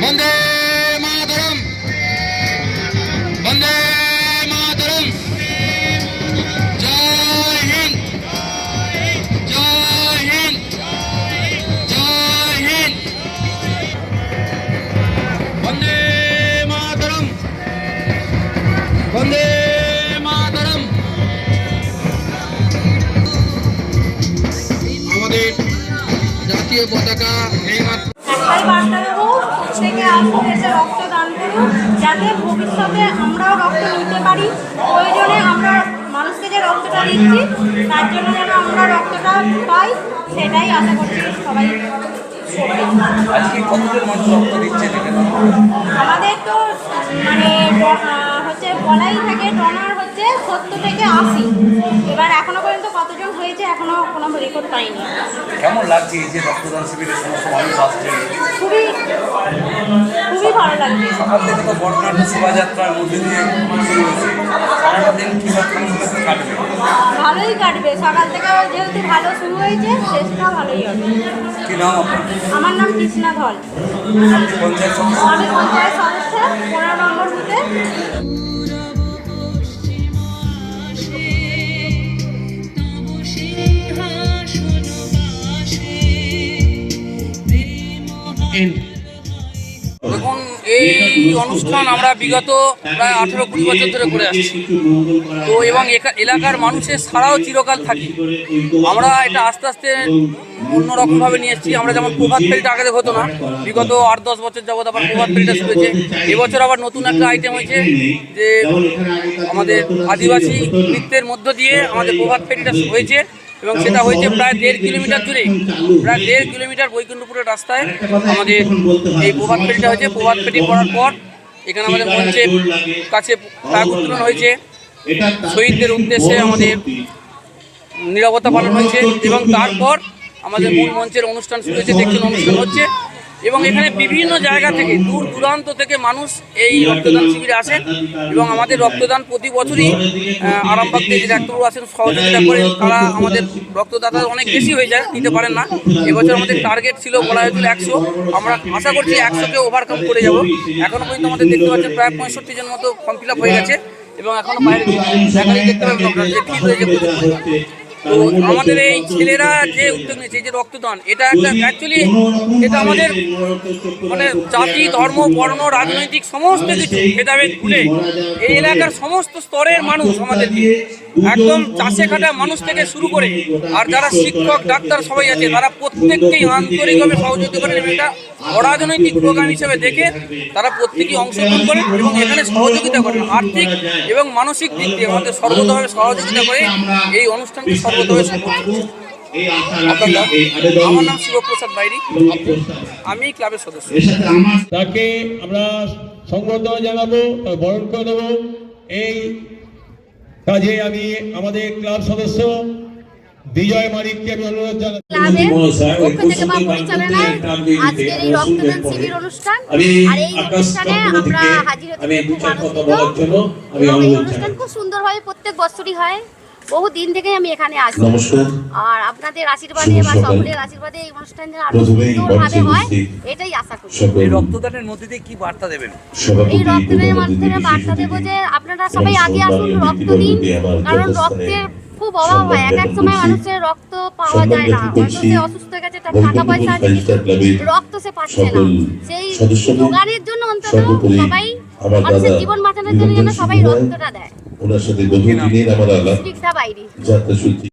뭔데? যাতে ভবিষ্যতে আমরাও রক্ত নিতে পারি। প্রয়োজনে আমরা মানুষকে যে রক্তটা দিচ্ছি তার জন্য যেন আমরা রক্তটা পাই সেটাই আশা করছি সবাই আজকে কতজন মানুষ রক্ত দিচ্ছে আমাদের তো মানে হচ্ছে বলাই থাকে ডোনার হচ্ছে সত্তর থেকে আশি। এবার এখনও পর্যন্ত কতজন হয়েছে এখনও কোনো রেকর্ড পাইনি। কেমন লাগছে এই যে রক্তদান শিবিরে সমস্ত মানুষ আসছে? খুবই খুবই ভালো লাগছে সকাল থেকে তো বড়নাট্য শোভাযাত্রার মধ্যে দিয়ে শুরু হয়েছে। সারাটা দিন কীভাবে কাটবে। ভালোই কাটবে। সকাল থেকে যেহেতু ভালো শুরু হয়েছে শেষটাও ভালোই হবে। কি নাম আপনার? আমার নাম কৃষ্ণা ধল পঞ্চায়েত আমি পঞ্চায়েত সদস্য পনেরো নম্বর বুথে। দেখুন এই অনুষ্ঠান আমরা বিগত প্রায় আঠেরো কুড়ি বছর ধরে করে আসছি। তো এবং এলাকার মানুষের সারাও চিরকাল থাকি। আমরা এটা আস্তে আস্তে অন্যরকমভাবে নিয়ে এসেছি। আমরা যেমন প্রভাত ফেরিটা আগে হতো না, বিগত আট দশ বছর যাবত আবার প্রভাত ফেরিটা হয়েছে এবছর আবার নতুন একটা আইটেম হয়েছে যে আমাদের আদিবাসী নৃত্যের মধ্য দিয়ে আমাদের প্রভাত ফেরিটা হয়েছে। এবং সেটা হয়েছে প্রায় দেড় কিলোমিটার দূরে। প্রায় দেড় কিলোমিটার বৈকুণ্ঠপুরের রাস্তায় আমাদের এই প্রভাত ফেরিটা হয়েছে। প্রভাত ফেরি করার পর এখানে আমাদের মঞ্চে কাছে তাগ উত্তোলন হয়েছে। শহীদদের উদ্দেশ্যে আমাদের নিরাপত্তা পালন হয়েছে এবং তারপর আমাদের মূল মঞ্চের অনুষ্ঠান শুরু হয়েছে। দেখছেন অনুষ্ঠান হচ্ছে এবং এখানে বিভিন্ন জায়গা থেকে দূর দূরান্ত থেকে মানুষ এই রক্তদান শিবিরে আসেন এবং আমাদের রক্তদান প্রতি বছরই আরামবাগ থেকে ডাক্তারবাবু আসেন সহযোগিতা করেন তারা আমাদের রক্তদাতা অনেক বেশি হয়ে যায় দিতে পারেন না এবছর আমাদের টার্গেট ছিল বলা হয়েছিল একশো আমরা আশা করছি একশোকে ওভারকাম করে যাব এখনও পর্যন্ত আমাদের দেখতে পাচ্ছেন প্রায় পঁয়ষট্টি জন মতো ফর্ম ফিল হয়ে গেছে এবং এখনও বাইরে দেখতে পাবেন যে। তো আমাদের এই ছেলেরা যে উদ্যোগ নিয়েছে যে রক্তদান, এটা একটা অ্যাকচুয়ালি এটা আমাদের মানে জাতি, ধর্ম, বর্ণ, রাজনৈতিক সমস্ত কিছু, ভেদাভেদ ভুলে এই এলাকার সমস্ত স্তরের মানুষ আমাদেরকে একদম চাষে খাটা মানুষ থেকে শুরু করে আর যারা শিক্ষক, ডাক্তার সবাই আছে, তারা প্রত্যেককেই আন্তরিকভাবে সহযোগিতা করেন এবং এটা অরাজনৈতিক প্রোগ্রাম হিসেবে দেখে তারা প্রত্যেকেই অংশগ্রহণ করেন এবং এখানে সহযোগিতা করেন আর্থিক এবং মানসিক দিক দিয়ে আমাদের সর্বতভাবে সহযোগিতা করে এই অনুষ্ঠানকে আমার নাম শিবপ্রসাদ বাইরি। আমি ক্লাবের সদস্য। তাকে আমরা সংবর্ধনা জানাব বরণ করে দেবো এই কাজে আমি আমাদের ক্লাব সদস্য বিজয় মালিককে আমি অনুরোধ আমি আকাশ অনুষ্ঠানে কাকুর আমরা থেকে হাজির হতে আমি দু খুব চার কথা বলার জন্য আমি অনুরোধ জানাই খুব সুন্দরভাবে প্রত্যেক বছরই হয়। বহু দিন থেকেই আমি এখানে আসি আর আপনাদের আশীর্বাদে বা সকলের আশীর্বাদে এই অনুষ্ঠান যেন আরও সুন্দরভাবে হয় এটাই আশা করি। এই রক্তদানের মধ্যে দিয়ে কি বার্তা দেবেন? এই রক্তদানের মাধ্যমে বার্তা দেবো যে আপনারা সবাই আগে আসুন রক্ত দিন কারণ রক্তের খুব অভাব হয়। এক এক সময় মানুষের রক্ত পাওয়া যায় না। সে অসুস্থ হয়ে গেছে তার টাকা পয়সা রক্ত সে পাচ্ছে না। সেই যোগানের জন্য অন্তত সবাই মানুষের জীবন বাঁচানোর জন্য যেন সবাই রক্তটা দেয়। ওনার সাথে বহু দিনের আমার আলাপ। যাত্রা সূচি